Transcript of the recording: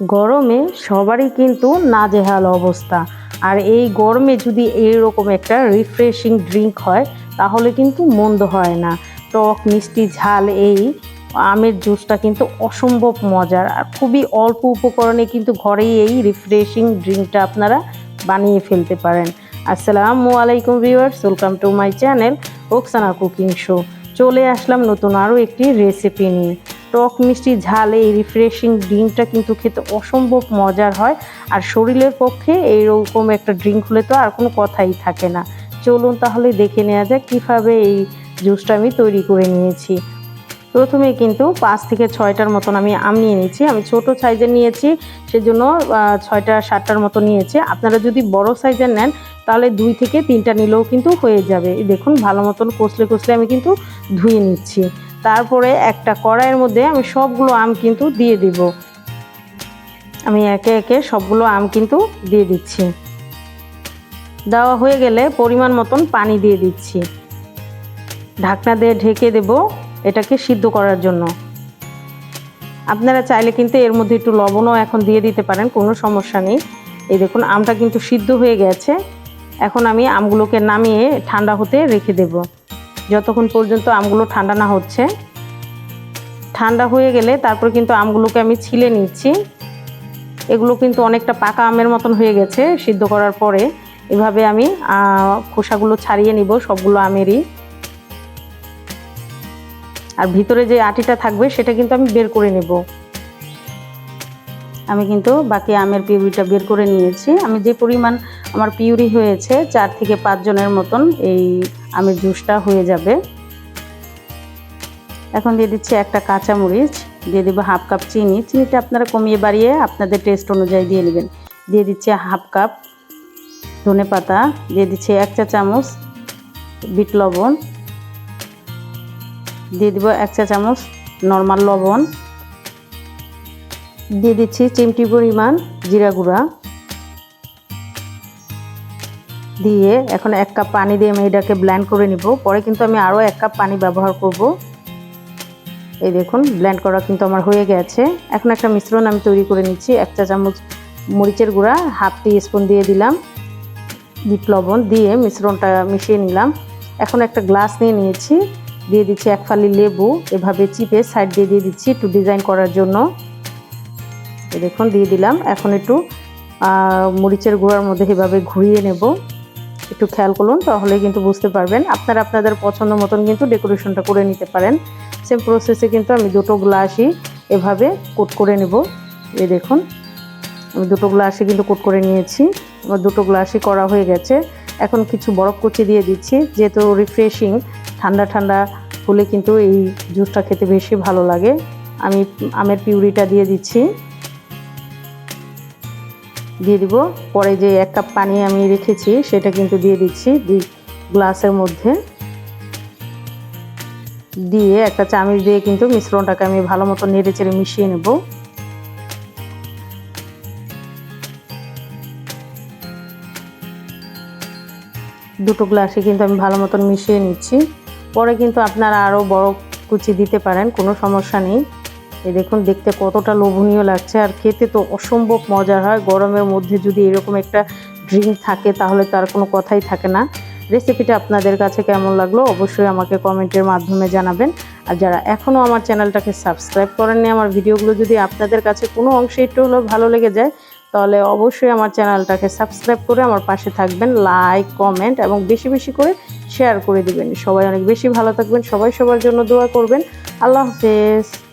গরমে সবারই কিন্তু নাজেহাল অবস্থা। আর এই গরমে যদি এইরকম একটা রিফ্রেশিং ড্রিঙ্ক হয়, তাহলে কিন্তু মন্দ হয় না। টক, মিষ্টি, ঝাল এই আমের জুসটা কিন্তু অসম্ভব মজার। আর খুবই অল্প উপকরণে কিন্তু ঘরেই এই রিফ্রেশিং ড্রিঙ্কটা আপনারা বানিয়ে ফেলতে পারেন। আসসালামু আলাইকুম viewers welcome to my channel Oksana cooking show চলে আসলাম নতুন আরও একটি রেসিপি নিয়ে। টক মিষ্টি ঝাল, এই রিফ্রেশিং ড্রিঙ্কটা কিন্তু খেতে অসম্ভব মজার হয়। আর শরীরের পক্ষে এইরকম একটা ড্রিঙ্ক হলে তো আর কোনো কথাই থাকে না। চলুন তাহলে দেখে নেওয়া যাক কীভাবে এই জুসটা আমি তৈরি করে নিয়েছি। প্রথমে কিন্তু পাঁচ থেকে ছয়টার মতন আমি আম নিয়ে নিয়েছি। আমি ছোট সাইজের নিয়েছি, সেজন্য ছয়টা সাতটার মতো নিয়েছি। আপনারা যদি বড় সাইজের নেন, তাহলে দুই থেকে তিনটা নিলেও কিন্তু হয়ে যাবে। দেখুন, ভালো মতন কষলে কষলে আমি কিন্তু ধুয়ে নিচ্ছি। তারপরে একটা কড়াইয়ের মধ্যে আমি সবগুলো আম কিন্তু দিয়ে দিব। আমি একে একে সবগুলো আম কিন্তু দিয়ে দিচ্ছি। দেওয়া হয়ে গেলে পরিমাণ মতন পানি দিয়ে দিচ্ছি। ঢাকনা দিয়ে ঢেকে দেব এটাকে সিদ্ধ করার জন্য। আপনারা চাইলে কিন্তু এর মধ্যে একটু লবণও এখন দিয়ে দিতে পারেন, কোনো সমস্যা নেই। এই দেখুন, আমটা কিন্তু সিদ্ধ হয়ে গেছে। এখন আমি আমগুলোকে নামিয়ে ঠান্ডা হতে রেখে দেব। যতক্ষণ পর্যন্ত আমগুলো ঠান্ডা না হচ্ছে, ঠান্ডা হয়ে গেলে তারপর কিন্তু আমগুলোকে আমি ছিলে নিচ্ছি। এগুলো কিন্তু অনেকটা পাকা আমের মতন হয়ে গেছে, সিদ্ধ করার পরে এভাবে আমি খোসাগুলো ছাড়িয়ে নিব সবগুলো আমেরই। আর ভিতরে যে আটিটা থাকবে সেটা কিন্তু আমি বের করে নেব। আমি কিন্তু বাকি আমের পিউরিটা বের করে নিয়েছি। আমি যে পরিমাণ আমার পিউরি হয়েছে চার থেকে পাঁচ জনের মতন এই আমের জুসটা হয়ে যাবে। এখন দিয়ে দিচ্ছি একটা কাঁচামরিচ, দিয়ে দেবো হাফ কাপ চিনি। চিনিটা আপনারা কমিয়ে বাড়িয়ে আপনাদের টেস্ট অনুযায়ী দিয়ে নেবেন। দিয়ে দিচ্ছি হাফ কাপ ধনে পাতা, দিয়ে দিচ্ছি এক চা চামচ বিট লবণ, দিয়ে দিব এক চা চামচ নর্মাল লবণ, দিয়ে দিচ্ছি চিমটি পরিমাণ জিরা গুঁড়া। দিয়ে এখন এক কাপ পানি দিয়ে আমি এটাকে ব্ল্যান্ড করে নিব। পরে কিন্তু আমি আরও এক কাপ পানি ব্যবহার করব। এই দেখুন ব্ল্যান্ড করা কিন্তু আমার হয়ে গেছে। এখন একটা মিশ্রণ আমি তৈরি করে নিচ্ছি। এক চা চামচ মরিচের গুঁড়া, হাফ টি স্পুন দিয়ে দিলাম। বিট লবণ দিয়ে মিশ্রণটা মিশিয়ে নিলাম। এখন একটা গ্লাস নিয়ে নিয়েছি। দিয়ে দিচ্ছি এক ফালি লেবু। এভাবে চিপে সাইড দিয়ে দিয়ে দিচ্ছি একটু ডিজাইন করার জন্য। দেখুন, দিয়ে দিলাম। এখন একটু মরিচের গুঁড়ার মধ্যে এভাবে ঘুরিয়ে নেব। একটু খেয়াল করুন তাহলে কিন্তু বুঝতে পারবেন। আপনারা আপনাদের পছন্দ মতন কিন্তু ডেকোরেশনটা করে নিতে পারেন। সেম প্রসেসে কিন্তু আমি দুটো গ্লাসই এভাবে কোট করে নেব। এই দেখুন, আমি দুটো গ্লাসই কিন্তু কোট করে নিয়েছি। আমার দুটো গ্লাসই করা হয়ে গেছে। এখন কিছু বরফ কুচি দিয়ে দিচ্ছি, যেহেতু রিফ্রেশিং ঠান্ডা ঠান্ডা হলে কিন্তু এই জুসটা খেতে বেশি ভালো লাগে। আমি আমের পিউরিটা দিয়ে দিচ্ছি। দিয়ে দিব। পরে যে এক কাপ পানি আমি রেখেছি, সেটা কিন্তু দিয়ে দিচ্ছি দুই গ্লাসের মধ্যে। দিয়ে একটা চামচ দিয়ে কিন্তু মিশ্রণটাকে আমি ভালো মতো নেড়ে চেড়ে মিশিয়ে নেব। দুটো গ্লাসে কিন্তু আমি ভালো মতন মিশিয়ে নিচ্ছি। পরে কিন্তু আপনারা আরও বড় কুচি দিতে পারেন, কোনো সমস্যা নেই। এই দেখুন, দেখতে কতটা লোভনীয় লাগছে। আর খেতে তো অসম্ভব মজা হয়। গরমের মধ্যে যদি এরকম একটা ড্রিঙ্ক থাকে, তাহলে তার কোনো কথাই থাকে না। রেসিপিটা আপনাদের কাছে কেমন লাগল, অবশ্যই আমাকে কমেন্টের মাধ্যমে জানাবেন। আর যারা এখনও আমার চ্যানেলটাকে সাবস্ক্রাইব করেননি, আমার ভিডিওগুলো যদি আপনাদের কাছে কোনো অংশে একটু হলেও ভালো লেগে যায়, তাহলে অবশ্যই আমার চ্যানেলটাকে সাবস্ক্রাইব করে আমার পাশে থাকবেন, লাইক, কমেন্ট এবং বেশি বেশি করে শেয়ার করে দিবেন। সবাই অনেক বেশি ভালো থাকবেন, সবাই সবার জন্য দোয়া করবেন। আল্লাহ হাফেজ।